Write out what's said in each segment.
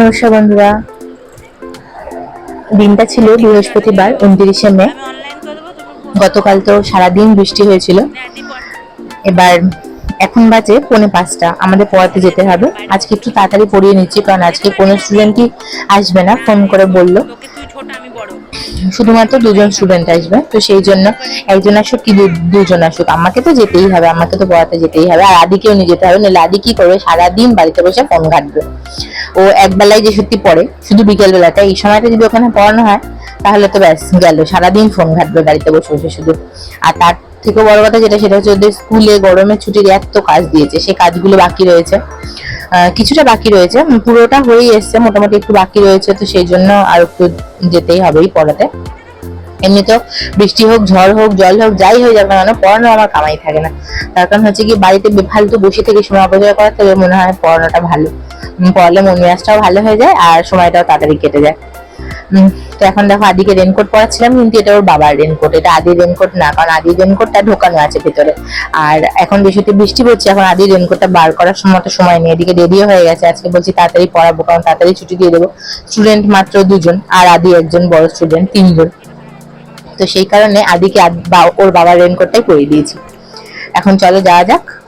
নমস্কার বন্ধুরা। দিনটা ছিল বৃহস্পতিবার, উনত্রিশে মে। গতকাল তো সারাদিন বৃষ্টি হয়েছিল। এবার এখন বাজে পৌনে পাঁচটা। আমাদের পড়াতে যেতে হবে। আজকে একটু তাড়াতাড়ি পড়িয়ে নিচ্ছি, কারণ আজকে কোনো স্টুডেন্টই আসবে না। ফোন করে বলল। শুধুমাত্র দুজন স্টুডেন্ট আসবে, তো সেই জন্য একজন আসুক কি দুজন আসুক, আমাকে তো যেতেই হবে, আমাকে তো পড়াতে যেতেই হবে, আর আদিকেও নিয়ে যেতে হবে, নাহলে আদি কি করবে, সারাদিন বাড়িতে বসে ফোন ঘাটবে। ও একবেলায় যে সত্যি পড়ে, শুধু বিকেল বেলাটা এই সময়টা যদি ওখানে পড়ানো হয়, তাহলে তো ব্যাস গেল, সারাদিন ফোন ঘাটবে বাড়িতে বসে বসে শুধু। আর তার থেকে বড় কথা যেটা, সেটা হচ্ছে ওদের স্কুলে গরমের ছুটির এত কাজ দিয়েছে সেই কাজগুলো বাকি রয়েছে। কিছুটা বাকি রয়েছে। পুরোটা হয়েই এসছে, মোটামুটি একটু বাকি রয়েছে, তো সেই জন্য আর একটু যেতেই হবেই পড়াতে। এমনি তো বৃষ্টি হোক, ঝড় হোক, জল হোক, যাই হয়ে যাবে না পড়ানো আমার কামাই থাকে না। তার কারণ হচ্ছে কি, বাড়িতে বেফালতু বসে থেকে সময় অপচয় করার থেকে মনে হয় পড়ানোটা ভালো। পড়ালে মন মেজাজটাও ভালো হয়ে যায় আর সময়টাও তাড়াতাড়ি কেটে যায়। তো এখন দেখো আদিকে রেনকোট পরাচ্ছিলাম, কিন্তু এটা ওর বাবার রেনকোট এটা আদির রেনকোট না, কারণ আদির রেনকোটটা ঢোকানো আছে ভিতরে। আর এখন বেশিতে বৃষ্টি পড়ছে, এখন আদির রেনকোটটা বার করার সময় তো সময় নেই। এদিকে রেডিও হয়ে গেছে, আজকে বলছি তাড়াতাড়ি পড়াবো কারণ তাড়াতাড়ি ছুটি দিয়ে দেবো। স্টুডেন্ট মাত্র দুজন, আর আদি একজন বড় স্টুডেন্ট তিনজন। তো সেই কারণে আদিকে আদ- ওর বাবার রেনকোটটাই পরিয়ে দিয়েছি। এখন চলো যাওয়া যাক।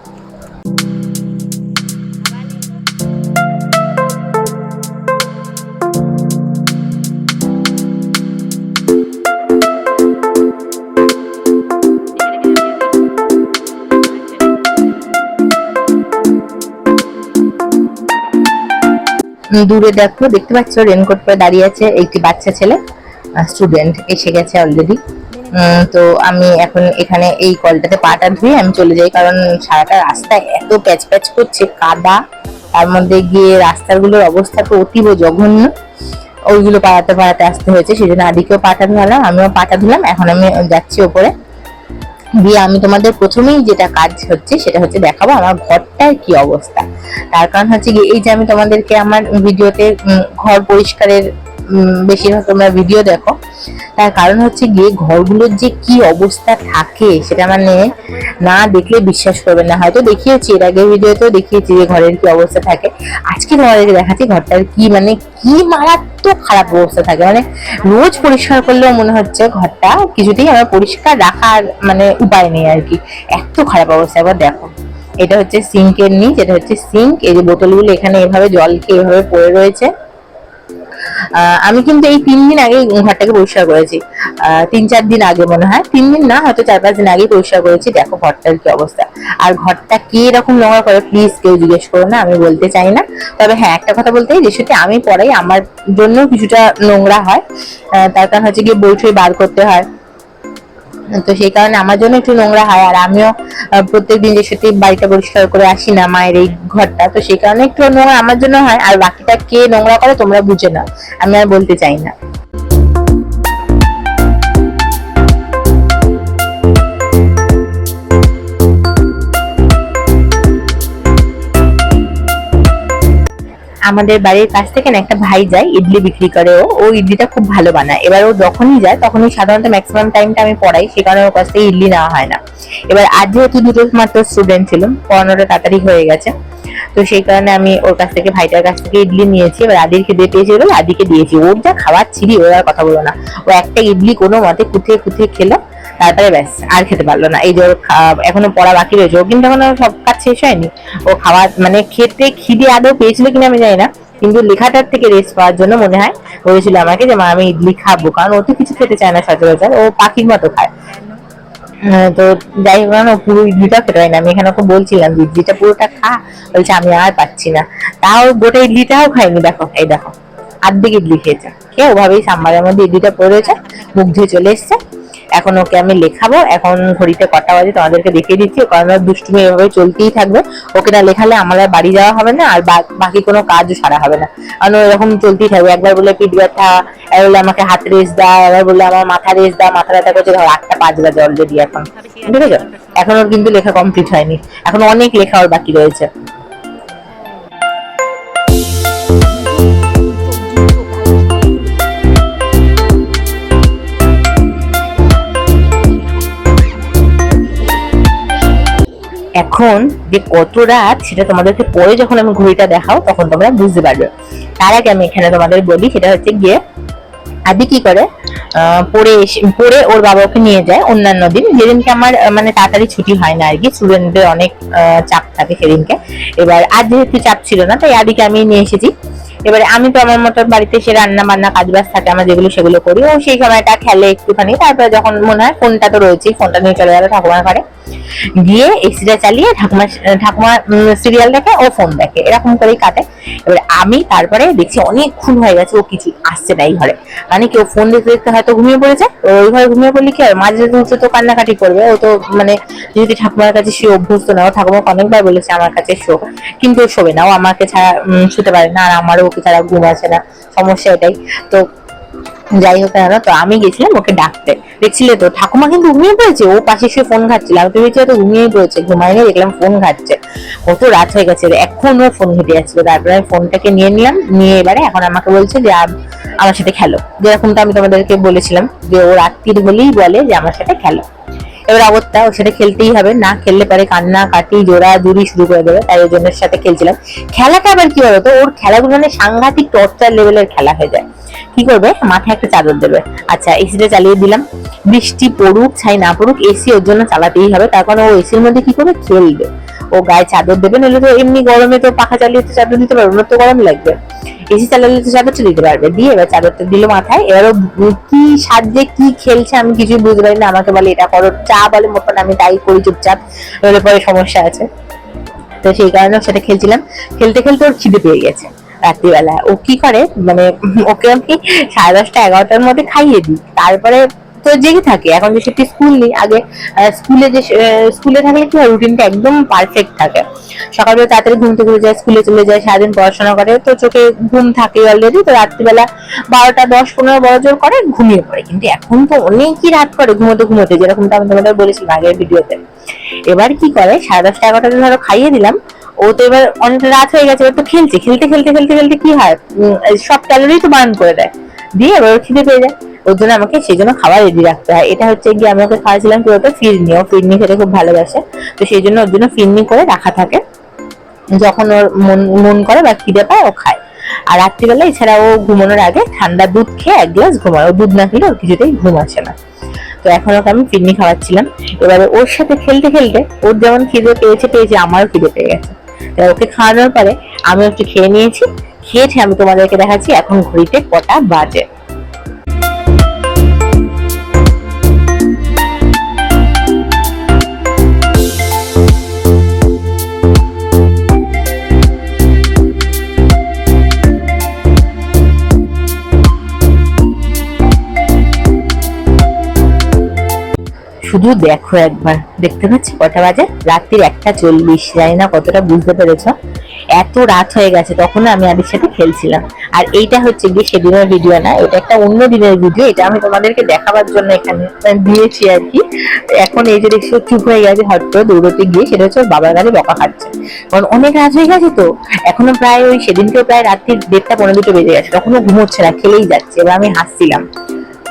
দূরে দেখো, দেখতে পাচ্ছ রেনকোট পরে দাঁড়িয়ে আছে একটি বাচ্চা ছেলে স্টুডেন্ট এসে গেছে অলরেডি তো আমি এখন এখানে এই কলটাতে পাটা ধুয়ে আমি চলে যাই, কারণ সারাটা রাস্তায় এত প্যাচ প্যাচ করছে, কাদা। তার মধ্যে গিয়ে রাস্তাগুলোর অবস্থা তো অতীব জঘন্য। ওইগুলো পাড়াতে পাড়াতে আসতে হয়েছে সেই জন্য আদিকেও পাটা ধুলাম আমিও পাটা ধুলাম, এখন আমি যাচ্ছি ওপরে। দিয়ে আমি তোমাদের প্রথমেই যেটা কাজ হচ্ছে, সেটা হচ্ছে দেখাবো, আমার ঘরটার কি অবস্থা? তার কারণ হচ্ছে কি এই যে আমি তোমাদেরকে আমার ভিডিওতে ঘর পরিষ্কারের বেশিরভাগ তোমরা ভিডিও দেখো, তার কারণ হচ্ছে গিয়ে ঘরগুলোর যে কি অবস্থা থাকে সেটা মানে না দেখলে বিশ্বাস করবে না। হয়তো দেখিয়েছি, এর আগে ভিডিওতেও দেখিয়েছি যে ঘরের কি অবস্থা থাকে। আজকে তোমাদেরকে দেখাচ্ছি ঘরটার কি মানে কি মারাত্মক খারাপ অবস্থা থাকে। মানে রোজ পরিষ্কার করলেও মনে হচ্ছে ঘরটা কিছুতেই আমার পরিষ্কার রাখার মানে উপায় নেই আর কি। এত খারাপ অবস্থা, এবার দেখো। এটা হচ্ছে সিঙ্কের নিচ, এটা হচ্ছে সিঙ্ক। এই যে বোতলগুলো এখানে এভাবে জল খেয়ে এভাবে পড়ে রয়েছে। আমি কিন্তু এই তিন দিন আগে ঘরটাকে পরিষ্কার করেছি। তিন চার দিন আগে মনে হয়। তিন দিন না, হয়তো চার পাঁচ দিন আগে পরিষ্কার করেছি। দেখো ঘরটার কি অবস্থা। আর ঘরটা কি এরকম নোংরা করে প্লিজ কেউ জিজ্ঞেস করো না, আমি বলতে চাই না। তবে হ্যাঁ একটা কথা বলতে সেটা আমি পড়াই আমার জন্য কিছুটা নোংরা হয়। তার কারণ হচ্ছে গিয়ে বই বার করতে হয়। তো সেই কারণে আমার জন্য একটু নোংরা হয়, আর আমিও প্রত্যেক প্রত্যেকদিন যে সত্যি বাড়িটা পরিষ্কার করে আসি না মায়ের এই ঘরটা, তো সেই কারণে একটু নোংরা আমার জন্য হয়, আর বাকিটা কে নোংরা করে তোমরা বুঝে না আমি আর বলতে চাই না। আমাদের বাড়ির কাছ থেকে না একটা ভাই যায় ইডলি বিক্রি করে, ও ও ইডলিটা খুব ভালো বানায়। এবার ও যখনই যায়, তখনই সাধারণত ম্যাক্সিমাম টাইমটা আমি পড়াই, সে কারণে ওর কাছ থেকে ইডলি নেওয়া হয় না। এবার আজ যেহেতু দুটো মাত্র স্টুডেন্ট ছিলাম পড়ানোটা তাড়াতাড়ি হয়ে গেছে। তো সেই কারণে আমি ওর কাছ থেকে, ভাইটার কাছ থেকে ইডলি নিয়েছি। এবার আদির খেতে পেয়েছি বলে আদিকে দিয়েছি। ওর যা খাবার ছিড়ি ওর আর কথা বলো না। ও একটা ইডলি কোনো মতে কুটিয়ে কুটিয়ে খেলো। তারপরে ব্যাস, আর খেতে পারল না। এই যে এখনও পড়া বাকি রয়েছে, ও কিন্তু এখনও সব কাজ শেষ হয়নি। ও খাওয়ার মানে খেতে খিদে আদৌ পেয়েছিল কিনা আমি জানি না, কিন্তু লেখাটার থেকে রেস্ট পাওয়ার জন্য মনে হয় বলেছিল আমাকে যে, মা, আমি ইডলি খাব। কারণ ও তো কিছু খেতে চায় না সচরাচর, ও পাখির মতো খায়। তো যাই হোক না পুরো ইডলিটা খেতে হয় না আমি এখানে ওকে বলছিলাম যে ইডলিটা পুরোটা খা। বলছে, আমি আর পাচ্ছি না। তাও গোটা ইডলিটাও খাইনি দেখো, এই দেখো, আর্ধেক ইডলি খেয়েছে। খেয়ে ওভাবেই সাম্বারের মধ্যে ইডলিটা পড়েছে মুখ ধুয়ে চলে এসছে। এখন ওকে আমি লেখাবো, এখন ঘড়িতে কটা বাজে তোমাদেরকে দেখিয়ে দিচ্ছি কারণ দুষ্টুমি এভাবে চলতেই থাকবে, ওকে না লেখালে আমার আর বাড়ি যাওয়া হবে না, আর বাকি কোনো কাজও সারা হবে না। কারণ এরকম চলতেই থাকবে, একবার বলে পিঠ ব্যথা বলে আমাকে হাত রেস দাও একবার বলে আমার মাথা রেস দাও মাথা ব্যথা করছে, ধর আটটা পাঁচ বাজে অলরেডি এখন। ঠিক আছে? এখন ওর কিন্তু লেখা কমপ্লিট হয়নি, এখন অনেক লেখা ওর বাকি রয়েছে। এখন যে কত রাত সেটা তোমাদেরকে পরে যখন আমি ঘড়িটা দেখাও, তখন তোমরা বুঝতে পারবে। তার আগে আমি এখানে তোমাদের বলি, সেটা হচ্ছে গিয়ে আদি কি করে? পড়ে এসে ওর বাবাকে নিয়ে যায় অন্যান্য দিন। যেদিনকে আমার মানে তাড়াতাড়ি ছুটি হয় না আর কি স্টুডেন্টদের অনেক চাপ থাকে সেদিনকে। এবার আজ যেহেতু চাপ ছিল না, তাই আদিকে আমি নিয়ে এসেছি। এবারে আমি তো আমার মতো বাড়িতে এসে রান্না বান্না কাজ বাজ থাকে, আমার যেগুলো সেগুলো করি। ও সেই সময়টা খেলে একটুখানি, তারপরে যখন মনে হয় ফোনটা তো রয়েছেই, ফোনটা নিয়ে চলে গেল ঠাকুমার ঘরে। গিয়ে এসিটা চালিয়ে ঠাকুমা ঠাকুমা সিরিয়াল দেখে, ও ফোন দেখে, এরকম করেই কাটে। এবার আমি তারপরে দেখছি অনেকক্ষণ হয়ে গেছে, ও কিছু আসছে না এই ঘরে। মানে কেউ ফোন দেখতে দেখতে হয়তো ঘুমিয়ে পড়েছে ওই ঘরে ঘুমিয়ে পড়লে কি হয়, মাঝে মাঝে তো কান্নাকাটি করবে, ও তো মানে যদি ঠাকুমার কাছে সে অভ্যস্ত না ও ঠাকুমাকে অনেকবার বলেছে আমার কাছে শো, কিন্তু শোবে না, ও আমাকে ছাড়া শুতে পারে না, আর আমারও ওকে ছাড়া ঘুম আসে না, সমস্যা এটাই। তো যাই হোক না তো আমি গেছিলাম ওকে ডাকতে। দেখছিলে তো, ঠাকুমা কিন্তু ঘুমিয়ে পড়েছে, ও পাশে শুয়ে ফোন ঘাটছিল। আমি তো ভেবেছি হয়তো ঘুমিয়ে পড়েছে, ঘুমায়নি, দেখলাম ফোন ঘাটছে। কত রাত হয়ে গেছে, এখন ও ফোন ঘেটে যাচ্ছিল। তারপরে আমি ফোনটাকে নিয়ে নিলাম, নিয়ে এবারে এখন আমাকে বলছে যে আমার সাথে খেলো। যেরকমটা আমি তোমাদেরকে বলেছিলাম, যে ও রাত্রির বলেই বলে যে, আমার সাথে খেলো। এবার অবস্থা সাথে খেলতেই হবে। না খেললে পরে কান্না, কাটি, জোড়া জুড়ি শুরু করে দেবে। তাই ওই সাথে খেলছিলাম। খেলাটা আবার কি বলতো? ওর খেলাগুলো মানে সাংঘাতিক টর্চার লেভেলের খেলা হয়ে যায়। কি করবে? মাথায় একটা চাদর দেবে। আচ্ছা এসিটা চালিয়ে দিলাম। বৃষ্টি পড়ুক, ছাই না পড়ুক এসি ওর জন্য চালাতেই হবে। তার কারণ ও এসির মধ্যে কি করবে? খেলবে। ও গায়ে চাদর দেবে নইলে তো এমনি গরমে তো পাখা চালিয়ে তো চাদর দিতে পারবে ওর তো গরম লাগবে। এসি চালালে তো চাদরটা দিতে পারবে। দিয়ে এবার চাদরটা দিল মাথায়, এবার কি সাজে, কি খেলছে আমি কিছুই বুঝতে পারি না, আমাকে বলে, এটা করো চা বলে মোটন আমি তাই করি চুপচাপ। নইলে পরে সমস্যা আছে। তো সেই কারণে সাথে খেলছিলাম। খেলতে খেলতে ওর খিদে পেয়ে গেছে রাত্রিবেলা। ও কি করে মানে ওকে আমি সাড়ে দশটা, এগারোটার মধ্যে খাইয়ে দিই। তারপরে তো জেগে থাকে, এখন যে সেটি স্কুল নেই, আগে স্কুলে যে স্কুলে থাকলে কি রুটিনটা একদম পারফেক্ট থাকে। সকালবেলা তাড়াতাড়ি ঘুম থেকে যায়, স্কুলে চলে যায়, সারাদিন পড়াশোনা করে, তো চোখে ঘুম থাকে অলরেডি তো রাত্রিবেলা বারোটা, দশ, পনেরো বড় জোর করে ঘুমিয়ে পড়ে। কিন্তু এখন তো অনেকই রাত করে ঘুমোতে ঘুমোতে, যেরকমটা আমি তোমাদের বলেছিলাম আগের ভিডিওতে। এবার কি করে, সাড়ে দশটা, এগারোটা ধরো খাইয়ে দিলাম, ও তো এবার অনেকটা রাত হয়ে গেছে, এবার তো খেলছে, খেলতে খেলতে খেলতে খেলতে কি হয়? সব ক্যালোরি তো বার্ন করে দেয়। দিয়ে এবার খিদে পেয়ে যায়। ওর জন্য আমাকে সেই জন্য খাবার রেডি রাখতে হয়। এটা হচ্ছে গিয়ে আমি ওকে খাওয়াছিলাম কি বলতো? ফিরনি ও ফিরনি খেতে খুব ভালোবাসে। তো সেই জন্য ওর জন্য ফিরনি করে রাখা থাকে। যখন ওর মন মন করে বা খিদে পায়, ও খায়। আর রাত্রিবেলা এছাড়া ও ঘুমানোর আগে ঠান্ডা দুধ খেয়ে এক গ্লাস ঘুমায়। ও দুধ না খেলে ওর কিছুতেই ঘুম আসে না। তো এখন ওকে আমি ফিরনি খাওয়াচ্ছিলাম। এবারে ওর সাথে খেলতে খেলতে ওর যেমন খিদে পেয়েছে পেয়েছে, আমারও খিদে পেয়ে গেছে। তাই ওকে খাওয়ানোর পরে আমি একটু খেয়ে নিয়েছি। খেয়েছে আমি তোমাদেরকে দেখাচ্ছি এখন ঘড়িতে কটা বাজে। শুধু দেখো একবার। দেখতে পাচ্ছি কটা বাজে? রাত্রির একটা চল্লিশ, জানি না কতটা, বুঝতে পেরেছ? এত রাত হয়ে গেছে তখন আমি আদির সাথে খেলছিলাম। আর এইটা হচ্ছে গিয়ে সেদিনের ভিডিও না, এটা একটা অন্য দিনের ভিডিও এটা আমি তোমাদেরকে দেখাবার জন্য এখানে দিয়েছি আর কি। এখন এই যে দেখছ, চুপ হয়ে গেছে করে দৌড়তে গিয়ে, সেটা হচ্ছে বাবার কাছে বকা খাচ্ছে। কারণ অনেক রাত হয়ে গেছে তো, এখনও প্রায় ওই সেদিনকে প্রায় রাত্রি দেড়টা পনেরো দুটো বেজে গেছে, তখনও ঘুমোচ্ছে না, খেলেই যাচ্ছে, এবার আমি হাসছিলাম।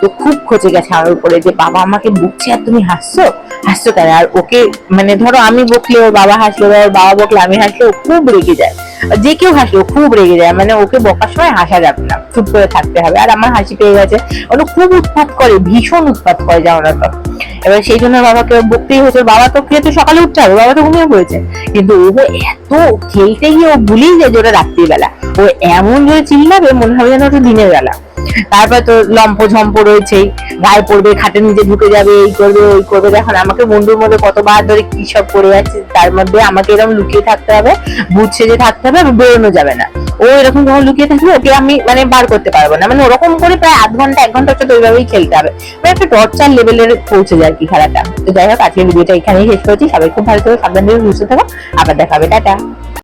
তো খুব খচে গেছে আমার উপরে যে বাবা আমাকে বকছে আর তুমি হাসছো? হাসছো কেন? আর ওকে মানে ধরো আমি বকলে ওর বাবা হাসলো ওর বাবা বকলে আমি হাসলে ও খুব রেগে যায়। যে কেউ হাসলে খুব রেগে যায় মানে ওকে বকার সময় হাসা যাবে না, চুপ করে থাকতে হবে। আর আমার হাসি পেয়ে গেছে ওটা খুব উৎপাত করে, ভীষণ উৎপাত করে না তো। এবার সেই জন্য বাবাকে বকতেই হয়েছে। বাবা তো খেয়ে তো সকালে উঠতে হবে, বাবা তো ঘুমিয়ে পড়েছে। কিন্তু ও এত খেলতে গিয়ে ও ভুলেই যায় যে ওটা রাত্রিবেলা। ও এমন জোরে চিল্লাবে, মনে হবে যেন ওটা দিনের বেলা। তারপর তো লম্প ঝম্প রয়েছেই। গায়ে পড়বে খাটের নিচে ঢুকে যাবে, এই করবে, ওই করবে। দেখুন আমাকে বন্ধুর মধ্যে কতবার ধরে কি সব করে যাচ্ছে, তার মধ্যে আমাকে এরকম লুকিয়ে থাকতে হবে বুঝ সেজে থাকতে হবে বেরোনো যাবে না। ও এরকম যখন লুকিয়ে থাকবে, ওকে আমি মানে বার করতে পারব না। মানে ওরকম করে প্রায় আধ ঘণ্টা, এক ঘণ্টা হচ্ছে তো ওইভাবেই খেলতে হবে। মানে একটা টর্চার লেভেলের পৌঁছে যায় কি খেলাটা। তো যাই হোক, আজকের ভিডিওটা এখানেই শেষ করেছি। সবাই খুব ভালো করে সাবধান সুস্থ থাকো। আবার দেখাবে টাটা।